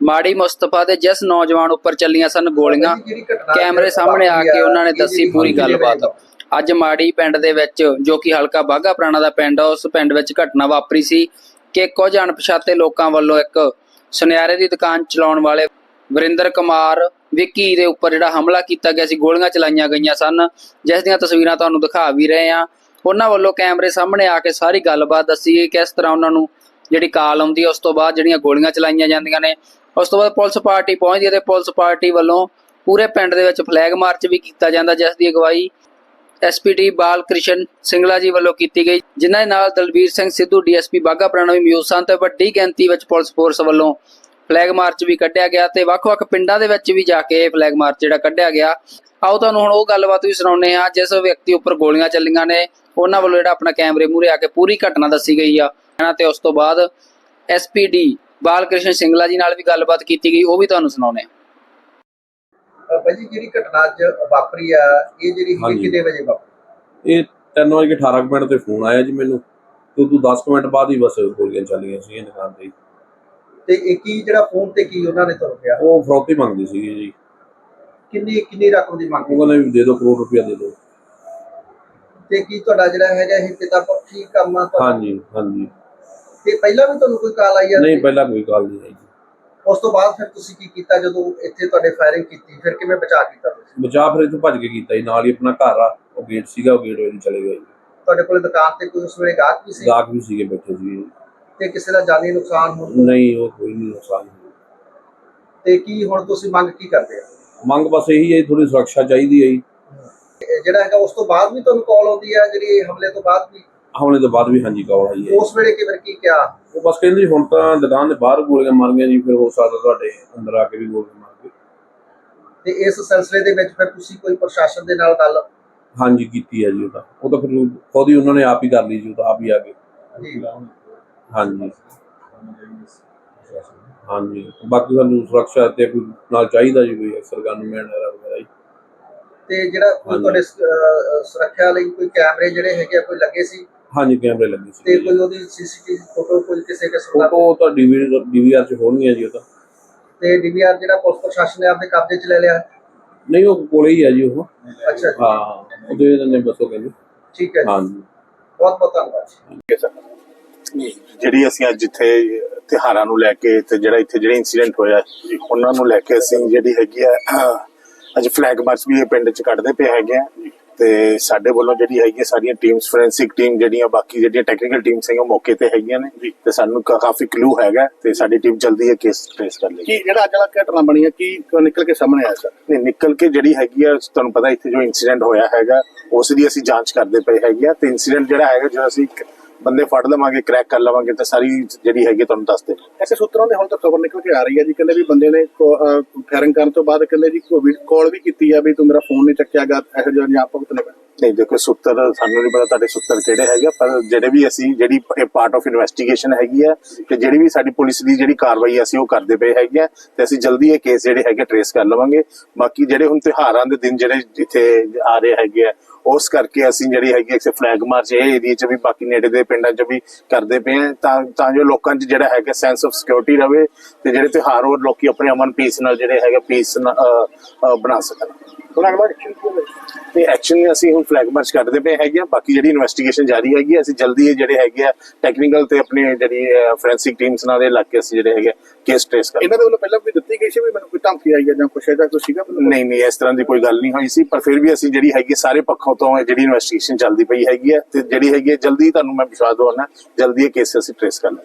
ਮਾੜੀ ਮੁਸਤਫਾ ਦੇ ਜਿਸ ਨੌਜਵਾਨ ਉੱਪਰ ਚੱਲੀਆਂ ਸਨ ਗੋਲੀਆਂ ਕੈਮਰੇ ਸਾਹਮਣੇ ਆ ਕੇ ਉਹਨਾਂ ਨੇ ਦੱਸੀ ਪੂਰੀ ਗੱਲਬਾਤ। ਅੱਜ ਮਾੜੀ ਪਿੰਡ ਦੇ ਵਿੱਚ ਜੋ ਕਿ ਹਲਕਾ ਬਾਗਾ ਪੁਰਾਣਾ ਦਾ ਪਿੰਡ ਆ ਉਸ ਪਿੰਡ ਵਿੱਚ ਘਟਨਾ ਵਾਪਰੀ ਸੀ ਕਿ ਕੁਝ ਅਣਪਛਾਤੇ ਲੋਕਾਂ ਵੱਲੋਂ ਇੱਕ ਸੁਨਿਆਰੇ ਦੀ ਦੁਕਾਨ ਚਲਾਉਣ ਵਾਲੇ ਵਰਿੰਦਰ ਕੁਮਾਰ ਵਿੱਕੀ ਦੇ ਉੱਪਰ ਜਿਹੜਾ ਹਮਲਾ ਕੀਤਾ ਗਿਆ ਸੀ ਗੋਲੀਆਂ ਚਲਾਈਆਂ ਗਈਆਂ ਸਨ। ਜਿਸ ਦੀਆਂ ਤਸਵੀਰਾਂ ਤੁਹਾਨੂੰ ਦਿਖਾ ਵੀ ਰਹੇ ਆ ਉਹਨਾਂ ਵੱਲੋਂ ਕੈਮਰੇ ਸਾਹਮਣੇ ਆ ਕੇ ਸਾਰੀ ਗੱਲਬਾਤ ਦੱਸੀ ਗਈ ਕਿਸ ਤਰ੍ਹਾਂ ਉਹਨਾਂ ਨੂੰ ਜਿਹੜੀ ਕਾਲ ਆਉਂਦੀ ਹੈ ਉਸ ਤੋਂ ਬਾਅਦ ਜਿਹੜੀਆਂ ਗੋਲੀਆਂ ਚਲਾਈਆਂ ਜਾਂਦੀਆਂ ਨੇ ਉਸ ਤੋਂ ਬਾਅਦ ਪੁਲਿਸ ਪਾਰਟੀ ਪਹੁੰਚਦੀ ਹੈ ਤੇ ਪੁਲਿਸ ਪਾਰਟੀ ਵੱਲੋਂ ਪੂਰੇ ਪਿੰਡ ਦੇ ਵਿੱਚ ਫਲੈਗ ਮਾਰਚ ਵੀ ਕੀਤਾ ਜਾਂਦਾ, ਜਿਸ ਦੀ ਅਗਵਾਈ ਐਸਪੀਡੀ ਬਾਲ ਕ੍ਰਿਸ਼ਨ ਸਿੰਗਲਾ ਜੀ ਵੱਲੋਂ ਕੀਤੀ ਗਈ, ਜਿਨ੍ਹਾਂ ਦੇ ਨਾਲ ਦਲਬੀਰ ਸਿੰਘ ਸਿੱਧੂ ਡੀਐਸਪੀ ਬਾਗਾ ਪੁਰਾਣਾ ਵੀ ਮੌਜੂਦ ਸਨ ਤੇ ਵੱਡੀ ਗਿਣਤੀ ਵਿੱਚ ਪੁਲਿਸ ਫੋਰਸ ਵੱਲੋਂ ਫਲੈਗ ਮਾਰਚ ਵੀ ਕੱਢਿਆ ਗਿਆ ਤੇ ਵੱਖ-ਵੱਖ ਪਿੰਡਾਂ ਦੇ ਵਿੱਚ ਵੀ ਜਾ ਕੇ ਇਹ ਫਲੈਗ ਮਾਰਚ ਜਿਹੜਾ ਕੱਢਿਆ ਗਿਆ। ਆਓ ਤੁਹਾਨੂੰ ਹੁਣ ਉਹ ਗੱਲਬਾਤ ਵੀ ਸੁਣਾਉਂਦੇ ਹਾਂ, ਜਿਸ ਵਿਅਕਤੀ ਉੱਪਰ ਗੋਲੀਆਂ ਚੱਲੀਆਂ ਨੇ, ਉਹਨਾਂ ਵੱਲੋਂ ਜਿਹੜਾ ਆਪਣਾ ਕੈਮਰੇ ਮੂਹਰੇ ਆ ਕੇ ਪੂਰੀ ਘਟਨਾ ਦੱਸੀ ਗਈ ਆ। ਹਨਾ ਤੇ ਉਸ ਤੋਂ ਬਾਅਦ ਐਸਪੀਡੀ ਬਾਲ ਕ੍ਰਿਸ਼ਨ ਸਿੰਗਲਾ ਜੀ ਨਾਲ ਵੀ ਗੱਲਬਾਤ ਕੀਤੀ ਗਈ ਉਹ ਵੀ ਤੁਹਾਨੂੰ ਸੁਣਾਉਂਦੇ ਹਾਂ। ਅ, ਭਾਈ ਜੀ ਜਿਹੜੀ ਘਟਨਾ ਅੱਜ ਵਾਪਰੀ ਆ? ਇਹ ਜਿਹੜੀ ਹੈਗੀ। ਕਿੰਨੇ ਵਜੇ ਵਾਪਰੀ? ਇਹ 3 ਵਜੇ 18 ਕੁ ਮਿੰਟ ਤੇ ਫੋਨ ਆਇਆ ਜੀ ਮੈਨੂੰ। ਤੇ ਉਦੋਂ 10 ਕੁ ਮਿੰਟ ਬਾਅਦ ਹੀ ਬਸ ਗੋਲੀਆਂ ਚੱਲੀਆਂ ਸੀ ਦੁਕਾਨ ਤੇ। ਤੇ ਇਹ ਕੀ ਜਿਹੜਾ ਫੋਨ ਤੇ ਕੀ ਉਹਨਾਂ ਨੇ ਤੁਹਾਨੂੰ ਕਿਹਾ ਉਹ ਫਰੌਤੀ ਮੰਗਦੀ ਸੀ ਜੀ। ਕਿੰਨੀ ਕਿੰਨੀ ਰਕਮ ਦੀ ਮੰਗ ਉਹ ਕਹਿੰਦੇ ਵੀ ਦੇ ਦਿਓ ਕਰੋੜ ਰੁਪਇਆ ਦੇ ਦਿਓ। ਤੇ ਕੀ ਤੁਹਾਡਾ ਜਿਹੜਾ ਹੈਗਾ ਇਹ ਪਿਤਾ ਪੱਖੀ ਕੰਮ ਆ? ਹਾਂਜੀ ਹਾਂਜੀ। ਤੇ ਪਹਿਲਾਂ ਵੀ ਤੁਹਾਨੂੰ ਕੋਈ ਕਾਲ ਆਈ ਆ? ਨਹੀਂ ਪਹਿਲਾਂ ਕੋਈ ਗੱਲ ਨਹੀਂ ਆਈ ਉਸ ਤੋਂ ਬਾਅਦ ਫਿਰ ਤੁਸੀਂ ਕੀ ਕੀਤਾ ਜਦੋਂ ਇੱਥੇ ਤੁਹਾਡੇ ਫਾਇਰਿੰਗ ਕੀਤੀ? ਫਿਰ ਕਿਵੇਂ ਬਚਾ ਕੀਤਾ ਤੁਸੀਂ? ਬਚਾਅ ਫਿਰ ਇੱਥੋਂ ਭੱਜ ਕੇ ਕੀਤਾ ਜੀ ਨਾਲ ਹੀ ਆਪਣਾ ਘਰ ਆ ਉਹ ਗੇਟ ਸੀਗਾ ਉਹ ਗੇਟ ਵਿੱਚ ਚਲੇ ਗਏ ਜੀ। ਤੁਹਾਡੇ ਕੋਲ ਦੁਕਾਨ ਤੇ ਕੋਈ ਉਸ ਵੇਲੇ ਗਾਹਕ ਵੀ ਸੀ? ਗਾਹਕ ਵੀ ਸੀਗੇ ਬੈਠੇ ਸੀ ਤੇ ਕਿਸੇ ਦਾ ਜਾਨੀ ਨੁਕਸਾਨ ਹੋ ਨਹੀਂ ਉਹ ਕੋਈ ਨਹੀਂ ਨੁਕਸਾਨ ਹੋਇਆ। ਤੇ ਕੀ ਹੁਣ ਤੁਸੀਂ ਮੰਗ ਕੀ ਕਰਦੇ ਆ? ਮੰਗ ਬਸ ਇਹੀ ਹੈ ਥੋੜੀ ਸੁਰੱਖਿਆ ਚਾਹੀਦੀ ਹੈ ਜੀ। ਇਹ ਜਿਹੜਾ ਹੈਗਾ ਉਸ ਤੋਂ ਬਾਅਦ ਵੀ ਤੁਹਾਨੂੰ ਕਾਲ ਆਉਂਦੀ ਹੈ ਜਿਹੜੀ ਇਹ ਹਮਲੇ ਤੋਂ ਬਾਅਦ ਵੀ? ਹਮਲੇ ਤੋਂ ਬਾਅਦ ਵੀ ਹਾਂਜੀ ਕਾਲ ਆਈ ਹੈ। ਉਸ ਵੇਲੇ ਕਿਵੇਂ ਕੀ ਕਿਹਾ? ਉਹ ਬਸ ਕਹਿੰਦੇ ਜੀ ਹੁਣ ਤਾਂ ਦੁਕਾਨ ਦੇ ਬਾਹਰ ਗੋਲੀਆਂ ਮਾਰੀਆਂ ਜੀ ਫਿਰ ਹੋ ਸਕਦਾ ਤੁਹਾਡੇ ਅੰਦਰ ਆ ਕੇ ਵੀ ਗੋਲੀਆਂ ਮਾਰ ਕੇ। ਤੇ ਇਸ ਸਿਲਸਿਲੇ ਦੇ ਵਿੱਚ ਫਿਰ ਤੁਸੀਂ ਕੋਈ ਪ੍ਰਸ਼ਾਸਨ ਦੇ ਨਾਲ ਗੱਲ? ਹਾਂਜੀ ਕੀਤੀ ਹੈ ਜੀ ਉਹ ਤਾਂ। ਉਹ ਤਾਂ ਫਿਰ ਖੁਦ ਹੀ ਉਹਨਾਂ ਨੇ ਆਪ ਹੀ ਕਰ ਲਈ ਜੀ ਉਹ ਤਾਂ ਆਪ ਹੀ ਆ ਗਏ। ਹਾਂਜੀ। ਹਾਂਜੀ। ਬਾਕੀ ਸਾਨੂੰ ਸੁਰੱਖਿਆ ਤੇ ਕੋਈ ਨਾਲ ਚਾਹੀਦਾ ਜੀ ਕੋਈ ਅਕਸਰ ਗਨਮੈਨ ਵਗੈਰਾ ਵਗੈਰਾ ਜੀ। ਤੇ ਜਿਹੜਾ। ਤੁਹਾਡੇ ਸੁਰੱਖਿਆ ਲਈ ਕੋਈ ਕੈਮਰੇ ਜਿਹੜੇ ਹੈਗੇ ਕੋਈ ਲੱਗੇ ਸੀ? ਹਾਂਜੀ ਕੈਮਰੇ ਲੱਗੇ ਤੇ ਸੀ ਕੋਈ ਉਹਦੀ ਸੀਸੀਟੀਵੀ ਫੋਟੋ ਕੋਈ ਕਿਸੇ ਕਿਸਮ ਦਾ ਫੋਟੋ ਤਾਂ ਡੀਵੀਆਰ ਡੀਵੀਆਰ ਚ ਹੋਣਗੀਆਂ ਜੀ ਉਹ ਤਾਂ। ਤੇ ਡੀਵੀਆਰ ਜਿਹੜਾ ਪੁਲਿਸ ਪ੍ਰਸ਼ਾਸਨ ਨੇ ਆਪਣੇ ਕਬਜ਼ੇ 'ਚ ਲੈ ਲਿਆ? ਨਹੀਂ ਉਹ ਕੋਲੇ ਹੀ ਆ ਜੀ ਉਹ। ਅੱਛਾ ਜੀ। ਹਾਂ ਉਹਦੇ ਨੇ ਬਸ ਕਹਿੰਦੇ। ਠੀਕ ਹੈ ਜੀ। ਹਾਂਜੀ। ਬਹੁਤ ਬਹੁਤ ਧੰਨਵਾਦ ਜਿਹੜੀ ਅਸੀਂ ਅੱਜ ਇੱਥੇ ਤਿਹਾਰਾਂ ਨੂੰ ਲੈ ਕੇ ਤੇ ਜਿਹੜਾ ਇੱਥੇ ਜਿਹੜੇ ਇਨਸੀਡੈਂਟ ਹੋਇਆ ਉਹਨਾਂ ਨੂੰ ਲੈ ਕੇ ਅਸੀਂ ਜਿਹੜੀ ਹੈਗੀ ਆ ਅੱਜ ਫਲੈਗ ਮਾਰਚ ਵੀ ਇਹ ਪਿੰਡ ਚ ਕੱਢਦੇ ਪਏ ਹੈਗੇ ਆ। ਤੇ ਸਾਡੇ ਵੱਲੋਂ ਜਿਹੜੀ ਹੈਗੀ ਸਾਰੀਆਂ ਟੀਮਸ ਫੋਰੈਂਸਿਕ ਟੀਮ ਜਿਹੜੀਆਂ ਬਾਕੀ ਜਿਹੜੀਆਂ ਟੈਕਨੀਕਲ ਟੀਮਸ ਹੈਗੀਆਂ ਉਹ ਮੌਕੇ ਤੇ ਹੈਗੀਆਂ ਨੇ। ਤੇ ਸਾਨੂੰ ਕਾਫੀ ਕਲੂ ਹੈਗਾ ਤੇ ਸਾਡੀ ਟੀਮ ਜਲਦੀ ਇਹ ਕੇਸ ਟ੍ਰੇਸ ਕਰ ਲੇਗੀ ਕੀ ਜਿਹੜਾ ਅੱਜ ਵਾਲਾ ਘਟਨਾ ਬਣੀ ਹੈ ਕੀ ਨਿਕਲ ਕੇ ਸਾਹਮਣੇ ਆਇਆ ਸਰ? ਨਹੀਂ ਨਿਕਲ ਕੇ ਜਿਹੜੀ ਹੈਗੀ ਆ ਤੁਹਾਨੂੰ ਪਤਾ ਇੱਥੇ ਜੋ ਇਨਸੀਡੈਂਟ ਹੋਇਆ ਹੈਗਾ ਉਸ ਦੀ ਅਸੀਂ ਜਾਂਚ ਕਰਦੇ ਪਏ ਹੈਗੇ ਆ। ਤੇ ਇਨਸੀਡੈਂਟ ਜਿਹੜਾ ਹੈਗਾ ਜਦੋਂ ਅਸੀਂ ਬੰਦੇ ਫੜ ਲਵਾਂਗੇ ਕ੍ਰੈਕ ਕਰ ਲਵਾਂਗੇ, ਤੇ ਸਾਰੀ ਜਿਹੜੀ ਹੈਗੀ ਤੁਹਾਨੂੰ ਦੱਸ ਦੇ ਐਸੇ ਸੂਤਰਾਂ ਦੇ ਹੁਣ ਤੱਕ ਖਬਰ ਨਿਕਲ ਕੇ ਆ ਰਹੀ ਹੈ ਜੀ, ਕਹਿੰਦੇ ਵੀ ਬੰਦੇ ਨੇ ਫਾਇਰਿੰਗ ਕਰਨ ਤੋਂ ਬਾਅਦ ਕਹਿੰਦੇ ਜੀ ਕੋਈ ਕਾਲ ਵੀ ਕੀਤੀ ਆ ਵੀ ਤੂੰ ਮੇਰਾ ਫੋਨ ਨਹੀਂ ਚੱਕਿਆਗਾ ਇਹੋ ਜਿਹਾ ਜਾਂ ਭੁਗਤ ਨੇ ਨਹੀਂ, ਦੇਖੋ, ਸੁੱਤਰ ਸਾਨੂੰ ਨਹੀਂ ਪਤਾ ਤੁਹਾਡੇ ਸੁੱਤਰ ਕਿਹੜੇ ਹੈਗੇ ਪਰ ਜਿਹੜੇ ਵੀ ਅਸੀਂ, ਜਿਹੜੀ ਇਹ ਪਾਰਟ ਆਫ ਇਨਵੈਸਟੀਗੇਸ਼ਨ ਹੈਗੀ ਹੈ ਤੇ ਜਿਹੜੀ ਵੀ ਸਾਡੀ ਪੁਲਿਸ ਦੀ ਜਿਹੜੀ ਕਾਰਵਾਈ ਅਸੀਂ ਉਹ ਕਰਦੇ ਪਏ ਹੈਗੇ ਆ, ਤੇ ਅਸੀਂ ਜਲਦੀ ਇਹ ਕੇਸ ਜਿਹੜੇ ਹੈਗੇ ਟ੍ਰੇਸ ਕਰ ਲਵਾਂਗੇ। ਬਾਕੀ ਜਿਹੜੇ ਹੁਣ ਤਿਉਹਾਰਾਂ ਦੇ ਦਿਨ ਜਿਹੜੇ ਜਿੱਥੇ ਆ ਰਹੇ ਹੈਗੇ ਆ, ਉਸ ਕਰਕੇ ਅਸੀਂ ਜਿਹੜੀ ਹੈਗੀ ਇੱਕ ਫਲੈਗ ਮਾਰਚ ਇਹ ਏਰੀਆ 'ਚ ਵੀ, ਬਾਕੀ ਨੇੜੇ ਦੇ ਪਿੰਡਾਂ 'ਚ ਵੀ ਕਰਦੇ ਪਏ ਆ। ਤਾਂ ਤਾਂ ਜੋ ਲੋਕਾਂ 'ਚ ਜਿਹੜਾ ਹੈਗਾ ਸੈਂਸ ਆਫ ਸਿਕਿਉਰਿਟੀ ਰਵੇ, ਤੇ ਜਿਹੜੇ ਤਿਉਹਾਰ ਉਹ ਲੋਕੀ ਆਪਣੇ ਅਮਨ ਪੀਸ ਨਾਲ ਜਿਹੜੇ ਹੈਗੇ ਪੀਸ ਬਣਾ ਸਕਣ। ਉਹਨਾਂ ਹੋਵੇ? ਤੇ ਐਕਸ਼ਨ ਅਸੀਂ ਹੁਣ ਫਲੈਗ ਮਾਰਚ ਕਰਦੇ ਪਏ ਹੈਗੇ ਆ ਬਾਕੀ ਜਿਹੜੀ ਇਨਵੈਸਟੀਗੇਸ਼ਨ ਜਾਰੀ ਹੈਗੀ ਆ, ਅਸੀਂ ਜਲਦੀ ਇਹ ਜਿਹੜੇ ਹੈਗੇ ਆ ਟੈਕਨੀਕਲ ਤੇ ਆਪਣੀ ਜਿਹੜੀ ਫੋਰੈਂਸਿਕ ਟੀਮਸ ਨਾਲ ਇਹ ਲੱਗ ਕੇ ਅਸੀਂ ਜਿਹੜੇ ਹੈਗੇ ਕੇਸ ਟ੍ਰੇਸ ਕਰ ਇਹਨਾਂ ਦੇ ਵੱਲੋਂ ਪਹਿਲਾਂ ਕੋਈ ਦਿੱਤੀ ਗਈ ਸੀ ਵੀ ਮੈਨੂੰ ਕੋਈ ਧਮਕੀ ਆਈ ਹੈ ਜਾਂ ਕੁਛ ਇਹਦਾ ਕੋਈ ਸੀਗਾ ਮੈਨੂੰ? ਨਹੀਂ ਨਹੀਂ ਇਸ ਤਰ੍ਹਾਂ ਦੀ ਕੋਈ ਗੱਲ ਨਹੀਂ ਹੋਈ ਸੀ ਪਰ ਫਿਰ ਵੀ ਅਸੀਂ ਜਿਹੜੀ ਹੈਗੀ ਸਾਰੇ ਪੱਖੋਂ ਤੋਂ ਇਹ ਜਿਹੜੀ ਇਨਵੈਸਟੀਗੇਸ਼ਨ ਚੱਲਦੀ ਪਈ ਹੈਗੀ ਆ ਤੇ ਜਿਹੜੀ ਹੈਗੀ ਆ, ਜਲਦੀ ਤੁਹਾਨੂੰ ਮੈਂ ਵਿਸ਼ਵਾਸ ਦਵਾਉਣਾ ਜਲਦੀ ਇਹ ਕੇਸ ਅਸੀਂ ਟ੍ਰੇਸ ਕਰ ਲਵਾਂਗੇ